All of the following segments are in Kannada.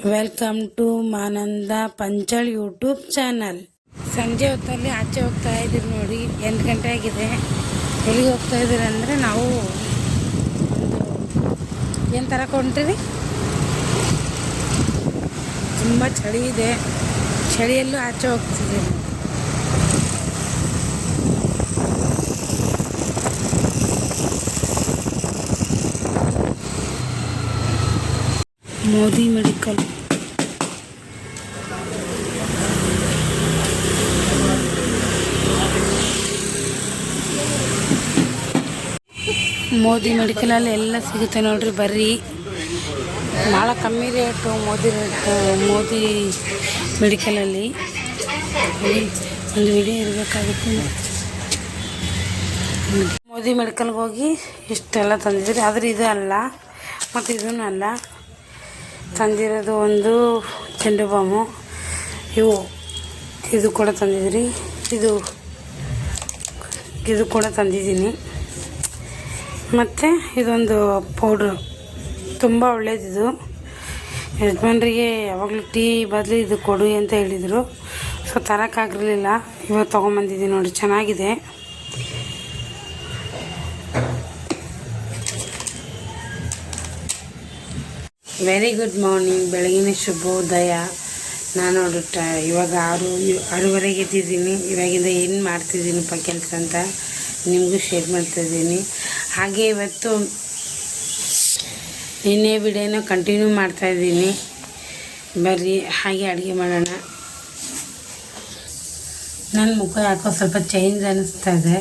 ವೆಲ್ಕಮ್ ಟು ಮಾನಂದ ಪಂಚಳ್ ಯೂಟ್ಯೂಬ್ ಚಾನಲ್ ಸಂಜೆ ಹೊತ್ತಲ್ಲಿ ಆಚೆ ಹೋಗ್ತಾ ಇದ್ದೀರಿ ನೋಡಿ, ಎಂಟು ಗಂಟೆ ಆಗಿದೆ. ಎಲ್ಲಿಗೆ ಹೋಗ್ತಾ ಇದ್ದೀರಿ ಅಂದರೆ ನಾವು ಏನು ಥರ ಹೊಂಟಿರಿ ತುಂಬ ಚಳಿ ಇದೆ. ಚಳಿಯಲ್ಲೂ ಆಚೆ ಹೋಗ್ತಿದ್ದೀವಿ ಮೋದಿ ಮೆಡಿಕಲ್. ಮೋದಿ ಮೆಡಿಕಲಲ್ಲಿ ಎಲ್ಲ ಸಿಗುತ್ತೆ ನೋಡ್ರಿ ಬರ್ರಿ. ಭಾಳ ಕಮ್ಮಿ ರೇಟು ಮೋದಿ ರೇಟ್, ಮೋದಿ ಮೆಡಿಕಲಲ್ಲಿ. ಒಂದು ವಿಡಿಯೋ ಇರಬೇಕಾಗುತ್ತೆ. ಮೋದಿ ಮೆಡಿಕಲ್ಗೆ ಹೋಗಿ ಇಷ್ಟೆಲ್ಲ ತಂದಿದ್ರಿ ಆದರೆ ಇದು ಅಲ್ಲ. ಮತ್ತು ಇದೂ ಅಲ್ಲ. ತಂದಿರೋದು ಒಂದು ಚೆಂಡು ಬಾಮು. ಇವು ಇದು ಕೂಡ ತಂದಿದ್ರಿ. ಇದು ಇದು ಕೂಡ ತಂದಿದ್ದೀನಿ. ಮತ್ತು ಇದೊಂದು ಪೌಡ್ರು. ತುಂಬ ಒಳ್ಳೇದಿದು. ಯಜಮಾನ್ರಿಗೆ ಯಾವಾಗಲೂ ಟೀ ಬದಲು ಇದು ಕೊಡು ಅಂತ ಹೇಳಿದರು. ಸೊ ತರೋಕ್ಕಾಗಿರಲಿಲ್ಲ ಇವತ್ತು ತೊಗೊಂಬಂದಿದ್ದೀನಿ ನೋಡಿ, ಚೆನ್ನಾಗಿದೆ. ವೆರಿ ಗುಡ್ ಮಾರ್ನಿಂಗ್ ಬೆಳಗಿನ ಶುಭೋದಯ. ನಾನು ನೋಡುತ್ತ ಇವಾಗ ಆರು, ಆರೂವರೆಗೆ ಇದ್ದಿದ್ದೀನಿ ಇವಾಗಿಂದ ಏನು ಮಾಡ್ತಿದ್ದೀನಪ್ಪ ಕೆಲಸ ಅಂತ ನಿಮಗೂ ಶೇರ್ ಮಾಡ್ತಾಯಿದ್ದೀನಿ ಹಾಗೆ ಇವತ್ತು ನಿನ್ನೆ ವಿಡಿಯೋನ ಕಂಟಿನ್ಯೂ ಮಾಡ್ತಾಯಿದ್ದೀನಿ ಬರ್ರಿ, ಹಾಗೆ ಅಡುಗೆ ಮಾಡೋಣ. ನನ್ನ ಮುಖ ಯಾಕೋ ಸ್ವಲ್ಪ ಚೇಂಜ್ ಅನ್ನಿಸ್ತಾ ಇದೆ.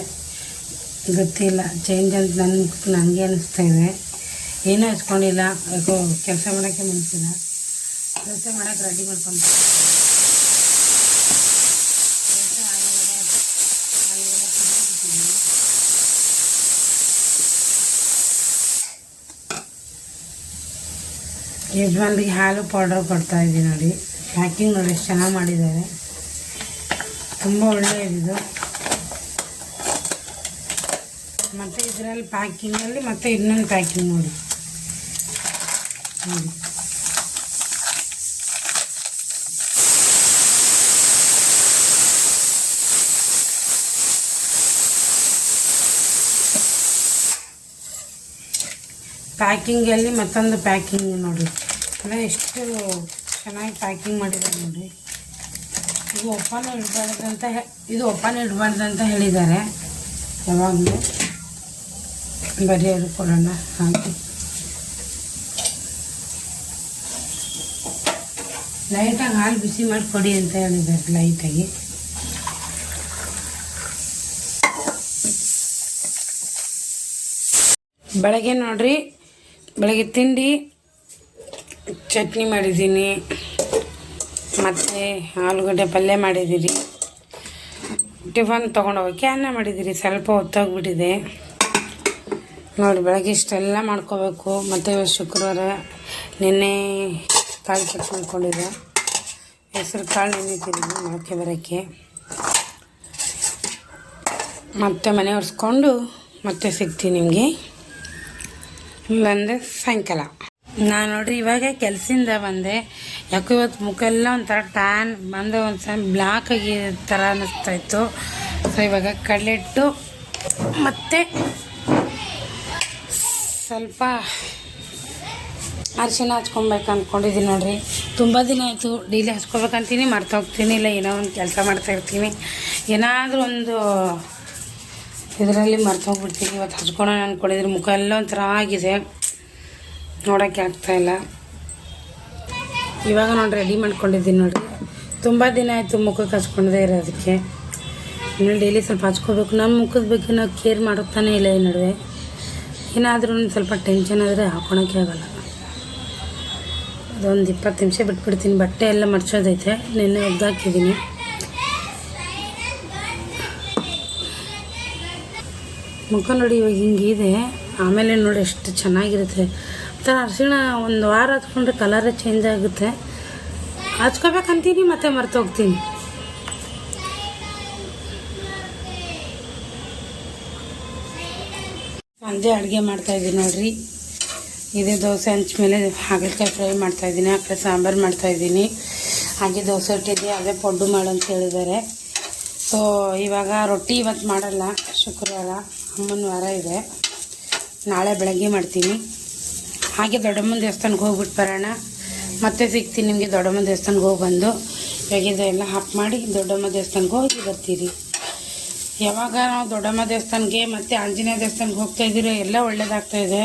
ಗೊತ್ತಿಲ್ಲ ಚೇಂಜ್ ಅಂತ ನನ್ನ ಮುಖಕ್ಕೆ ನನಗೆ ಅನ್ನಿಸ್ತಾ ಇದೆ. ಏನೂ ಹಚ್ಕೊಂಡಿಲ್ಲ. ಕೆಲಸ ಮಾಡೋಕ್ಕೆ ಮನಸ್ಸಿಲ್ಲ ಕೆಲಸ ಮಾಡೋಕ್ಕೆ ರೆಡಿ ಮಾಡ್ಕೊಂಡು. ಯಜಮಾನ್ರಿಗೆ ಹಾಲು ಪೌಡರ್ ಕೊಡ್ತಾ ಇದ್ದೀನಿ ನೋಡಿ. ಪ್ಯಾಕಿಂಗ್ ನೋಡಿ, ಎಷ್ಟು ಚೆನ್ನಾಗಿ ಮಾಡಿದ್ದಾರೆ. ತುಂಬ ಒಳ್ಳೆಯದಿದು ಮತ್ತು ಇದರಲ್ಲಿ ಪ್ಯಾಕಿಂಗಲ್ಲಿ ಮತ್ತು ಇನ್ನೊಂದು ಪ್ಯಾಕಿಂಗ್ ನೋಡಿ. ಪ್ಯಾಕಿಂಗಲ್ಲಿ ಮತ್ತೊಂದು ಪ್ಯಾಕಿಂಗ್ ನೋಡಿ. ಅಂದರೆ ಎಷ್ಟು ಚೆನ್ನಾಗಿ ಪ್ಯಾಕಿಂಗ್ ಮಾಡಿದ್ದಾರೆ ನೋಡಿ. ಇದು ಓಪನ್ ಇಡಬಾರ್ದಂತ ಇದು ಓಪನ್ ಇಡಬಾರ್ದಂತ ಹೇಳಿದ್ದಾರೆ. ಯಾವಾಗಲೂ. ಬರೀ ಅದು ಕೊಡೋಣ. ಹಾಕಿ ಲೈಟಾಗಿ ಹಾಲು ಬಿಸಿ ಮಾಡಿ ಕೊಡಿ ಅಂತ ಹೇಳಿದ್ದಾರೆ ಲೈಟಾಗಿ. ಬೆಳಗ್ಗೆ ನೋಡ್ರಿ, ಬೆಳಗ್ಗೆ ತಿಂಡಿ, ಚಟ್ನಿ ಮಾಡಿದ್ದೀನಿ. ಮತ್ತು ಆಲೂಗಡ್ಡೆ ಪಲ್ಯ ಮಾಡಿದ್ದೀರಿ. ಟಿಫನ್ ತೊಗೊಂಡೋಗೋಕ್ಕೆ ಅನ್ನ ಮಾಡಿದ್ದೀರಿ, ಸ್ವಲ್ಪ ಹೊತ್ತೋಗ್ಬಿಟ್ಟಿದೆ. ನೋಡಿ, ಬೆಳಗ್ಗೆ ಇಷ್ಟೆಲ್ಲ ಮಾಡ್ಕೋಬೇಕು. ಮತ್ತು ಶುಕ್ರವಾರ ನಿನ್ನೆ ಕಾಳು ಕಟ್ ಮಾಡ್ಕೊಂಡಿದ್ದೆ ಹೆಸ್ರು ಕಾಳು ನೆನೆತಿದ್ದೀನಿ ಮೊಳಕೆ ಬರೋಕ್ಕೆ. ಮತ್ತೆ ಮನೆ ಒರೆಸ್ಕೊಂಡು ಮತ್ತೆ ಸಿಗ್ತೀನಿ ನಿಮಗೆ. ಇಲ್ಲಂದರೆ ಸಾಯಂಕಾಲ. ನಾನು ನೋಡ್ರಿ ಇವಾಗ ಕೆಲಸದಿಂದ ಬಂದೆ. ಯಾಕೋ ಇವತ್ತು ಮುಖ ಎಲ್ಲ ಒಂಥರ ಟ್ಯಾನ್ ಬಂದು ಒಂದು ಸಲ ಬ್ಲಾಕ್ ಆಗಿ ಥರ ಅನ್ನಿಸ್ತಾ ಇತ್ತು. ಸೊ ಇವಾಗ ಕಡಲೆಟ್ಟು ಮತ್ತು ಸ್ವಲ್ಪ ಅರಿಶಿನ ಹಚ್ಕೊಬೇಕು ಅಂದ್ಕೊಂಡಿದ್ದೀನಿ ನೋಡ್ರಿ. ತುಂಬ ದಿನ ಆಯಿತು, ಡೈಲಿ ಹಚ್ಕೊಬೇಕಂತೀನಿ ಹೋಗ್ತೀನಿ, ಇಲ್ಲ ಏನೋ ಒಂದು ಕೆಲಸ ಮಾಡ್ತಾ ಇರ್ತೀನಿ. ಏನಾದರೂ ಒಂದು ಇದರಲ್ಲಿ ಮರ್ತು ಹೋಗ್ಬಿಡ್ತೀನಿ ಇವತ್ತು ಹಚ್ಕೊಳೋಣ ಅಂದ್ಕೊಂಡಿದ್ರೆ ಮುಖ ಎಲ್ಲ ಒಂಥರ ಆಗಿದೆ. ನೋಡೋಕ್ಕೆ ಆಗ್ತಾಯಿಲ್ಲ ಇವಾಗ ನೋಡಿ ರೆಡಿ ಮಾಡ್ಕೊಂಡಿದ್ದೀನಿ ನೋಡಿರಿ. ತುಂಬ ದಿನ ಆಯಿತು ಮುಖಕ್ಕೆ ಹಚ್ಕೊಂಡಿದೆ ಇರೋದಕ್ಕೆ. ಇನ್ನು ಡೈಲಿ ಸ್ವಲ್ಪ ಹಚ್ಕೋಬೇಕು. ನಮ್ಮ ಮುಖದ ಬಗ್ಗೆ ನಾವು ಕೇರ್ ಮಾಡುತ್ತಾನೆ ಇಲ್ಲ ಈ ನಡುವೆ. ಏನಾದರೂ ಒಂದು ಸ್ವಲ್ಪ ಟೆನ್ಷನ್ ಆದರೆ ಹಾಕೊಳಕ್ಕೆ ಆಗಲ್ಲ. ಅದೊಂದು ಇಪ್ಪತ್ತು ನಿಮಿಷ ಬಿಟ್ಬಿಡ್ತೀನಿ. ಬಟ್ಟೆ ಎಲ್ಲ ಮಡ್ಚೋದೈತೆ. ನೆನ್ನೆ ಒಗ್ದಾಕಿದ್ದೀನಿ. ಮುಖ ನೋಡಿ ಇವಾಗ ಹಿಂಗಿದೆ. ಆಮೇಲೆ ನೋಡಿ ಎಷ್ಟು ಚೆನ್ನಾಗಿರುತ್ತೆ. ಒಂಥರ ಅರಿಶಿಣ ಒಂದು ವಾರ ಹಚ್ಕೊಂಡ್ರೆ ಕಲರೇ ಚೇಂಜ್ ಆಗುತ್ತೆ. ಹಚ್ಕೋಬೇಕಂತೀನಿ ಮತ್ತೆ ಮರ್ತೋಗ್ತೀನಿ. ಸಂಜೆ ಅಡುಗೆ ಮಾಡ್ತಾಯಿದ್ದೀನಿ ನೋಡ್ರಿ. ಇದೇ ದೋಸೆ ಹಂಚ ಮೇಲೆ ಹಾಗಲಕಾಯಿ ಫ್ರೈ ಮಾಡ್ತಾಯಿದ್ದೀನಿ ಆ ಕಡೆ ಸಾಂಬಾರು ಮಾಡ್ತಾಯಿದ್ದೀನಿ ಹಾಗೆ ದೋಸೆ ಇಟ್ಟಿದ್ದೆ ಅದೇ ಪೊಡ್ಡು ಮಾಡು ಅಂತ ಹೇಳಿದ್ದಾರೆ. ಸೊ ಇವಾಗ ರೊಟ್ಟಿ ಇವತ್ತು ಮಾಡಲ್ಲ, ಶುಕ್ರವಾರ ಅಮ್ಮನ ವಾರ ಇದೆ. ನಾಳೆ ಬೆಳಗ್ಗೆ ಮಾಡ್ತೀನಿ. ಹಾಗೆ ದೊಡ್ಡಮ್ಮನ ದೇವಸ್ಥಾನಕ್ಕೆ ಹೋಗ್ಬಿಟ್ಟು ಬರೋಣ. ಮತ್ತೆ ಸಿಗ್ತೀನಿ ನಿಮಗೆ ದೊಡ್ಡಮ್ಮ ದೇವಸ್ಥಾನಕ್ಕೆ ಹೋಗಿ ಬಂದು. ಇವಾಗ ಎಲ್ಲ ಹಾಪ್ ಮಾಡಿ ದೊಡ್ಡಮ್ಮ ದೇವಸ್ಥಾನಕ್ಕೆ ಹೋಗಿ ಬರ್ತೀರಿ. ಯಾವಾಗ ನಾವು ದೊಡ್ಡಮ್ಮ ದೇವಸ್ಥಾನಕ್ಕೆ ಮತ್ತು ಆಂಜನೇಯ ದೇವಸ್ಥಾನಕ್ಕೆ ಹೋಗ್ತಾಯಿದ್ದೀರೋ ಎಲ್ಲ ಒಳ್ಳೇದಾಗ್ತಾ ಇದೆ.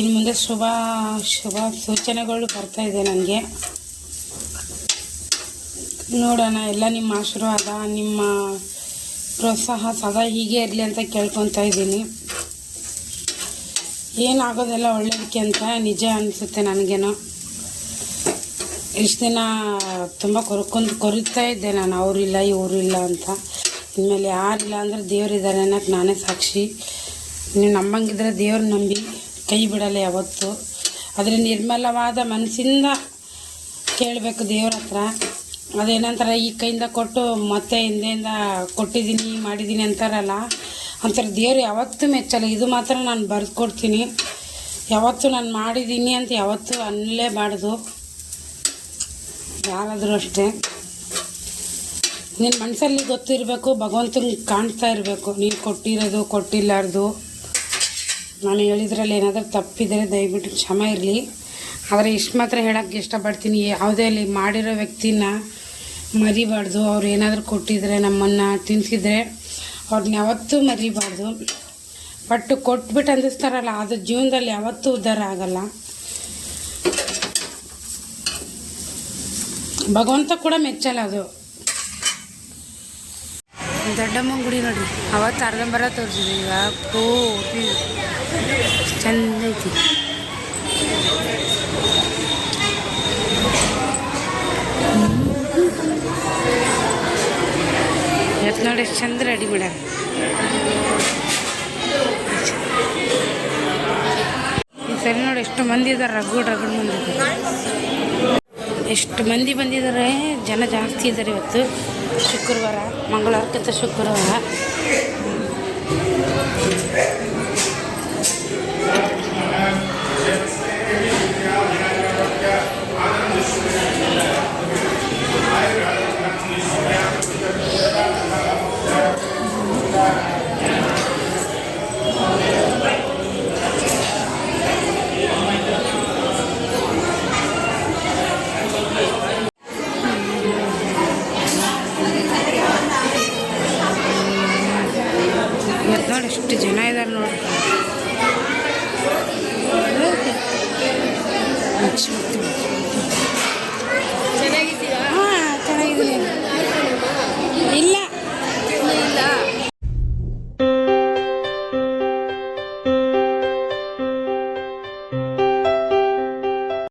ಇನ್ನು ಮುಂದೆ ಶುಭ ಶುಭ ಸೂಚನೆಗಳು ಬರ್ತಾ ಇದೆ ನನಗೆ. ನೋಡೋಣ, ಎಲ್ಲ ನಿಮ್ಮ ಆಶೀರ್ವಾದ, ನಿಮ್ಮ ಪ್ರೋತ್ಸಾಹ ಸದಾ ಹೀಗೆ ಇರಲಿ ಅಂತ ಕೇಳ್ಕೊತಾ ಇದ್ದೀನಿ. ಏನಾಗೋದೆಲ್ಲ ಒಳ್ಳೇದಕ್ಕೆ ಅಂತ ನಿಜ ಅನಿಸುತ್ತೆ ನನಗೇನೋ. ಇಷ್ಟು ದಿನ ತುಂಬ ಕೊರ್ಕೊಂಡು, ಕೊರಿತಾ ಇದ್ದೆ ನಾನು, ಅವರಿಲ್ಲ, ಇವರಿಲ್ಲ ಅಂತ. ಇನ್ಮೇಲೆ ಯಾರಿಲ್ಲ ಅಂದರೆ ದೇವರಿದ್ದಾರೆ ಅನ್ನೋಕ್ಕೆ ನಾನೇ ಸಾಕ್ಷಿ. ನೀವು ನಂಬಂಗಿದ್ರೆ ದೇವ್ರ ನಂಬಿ. ಕೈ ಬಿಡಲ್ಲ ಯಾವತ್ತು. ಆದರೆ ನಿರ್ಮಲವಾದ ಮನಸ್ಸಿಂದ ಕೇಳಬೇಕು ದೇವ್ರ ಹತ್ರ. ಅದೇನಂತಾರೆ, ಈ ಕೈಯಿಂದ ಕೊಟ್ಟು ಮತ್ತೆ ಹಿಂದೆಯಿಂದ ಕೊಟ್ಟಿದ್ದೀನಿ, ಮಾಡಿದ್ದೀನಿ ಅಂತಾರಲ್ಲ ಅಂತಾರೆ ದೇವ್ರು ಯಾವತ್ತೂ ಮೆಚ್ಚಲ್ಲ. ಇದು ಮಾತ್ರ ನಾನು ಬರೆದ್ಕೊಡ್ತೀನಿ ಯಾವತ್ತು ನಾನು ಮಾಡಿದ್ದೀನಿ ಅಂತ ಯಾವತ್ತೂ ಅನ್ನಲೇಬಾರ್ದು. ಯಾರಾದರೂ ಅಷ್ಟೇ. ನಿನ್ನ ಮನಸ್ಸಲ್ಲಿ ಗೊತ್ತಿರಬೇಕು, ಭಗವಂತನ ಕಾಣ್ತಾ ಇರಬೇಕು. ನೀನು ಕೊಟ್ಟಿರೋದು, ಕೊಟ್ಟಿಲ್ಲಾರ್ದು. ನಾನು ಹೇಳಿದ್ರಲ್ಲಿ ಏನಾದರೂ ತಪ್ಪಿದರೆ ದಯವಿಟ್ಟು ಕ್ಷಮ ಇರಲಿ. ಆದರೆ ಇಷ್ಟು ಮಾತ್ರ ಹೇಳೋಕ್ಕೆ ಇಷ್ಟಪಡ್ತೀನಿ, ಯಾವುದೇ ಅಲ್ಲಿ ಮಾಡಿರೋ ವ್ಯಕ್ತಿನ ಮರಿಬಾರ್ದು. ಅವ್ರು ಏನಾದರೂ ಕೊಟ್ಟಿದ್ರೆ ನಮ್ಮನ್ನು ತಿನ್ಸಿದ್ರೆ ಅವ್ರನ್ನ ಯಾವತ್ತೂ ಮರಿಬಾರ್ದು. ಬಟ್ ಕೊಟ್ಬಿಟ್ಟು ಅಂದಿಸ್ತಾರಲ್ಲ, ಅದು ಜೀವನದಲ್ಲಿ ಯಾವತ್ತೂ ಉದ್ಧಾರ ಆಗಲ್ಲ. ಭಗವಂತ ಕೂಡ ಮೆಚ್ಚಲ್ಲ ಅದು. ದೊಡ್ಡಮ್ಮ ಗುಡಿ ನೋಡ್ರಿ, ಅವತ್ತು ಅರ್ಧಂಬರ ತೋರಿಸಿದ್ವಿ ಪೂರ್ತಿ ಚಂದ ಐತಿ ಇವತ್ತು ನೋಡಿ ಎಷ್ಟು ಚಂದ ರೆಡಿ ಮಾಡ್ಯಾರ ಈ ಸರಿ ನೋಡಿ ಎಷ್ಟು ಮಂದಿ ಇದ್ದಾರೆ ರಗಡ್ ರಗಡ್ ಮಂದಿ. ಎಷ್ಟು ಮಂದಿ ಬಂದಿದ್ದಾರೆ ಜನ ಜಾಸ್ತಿ ಇದ್ದಾರೆ ಇವತ್ತು. ಶುಕ್ರವಾರ, ಮಂಗಳವಾರಕ್ಕಿಂತ ಶುಕ್ರವಾರ.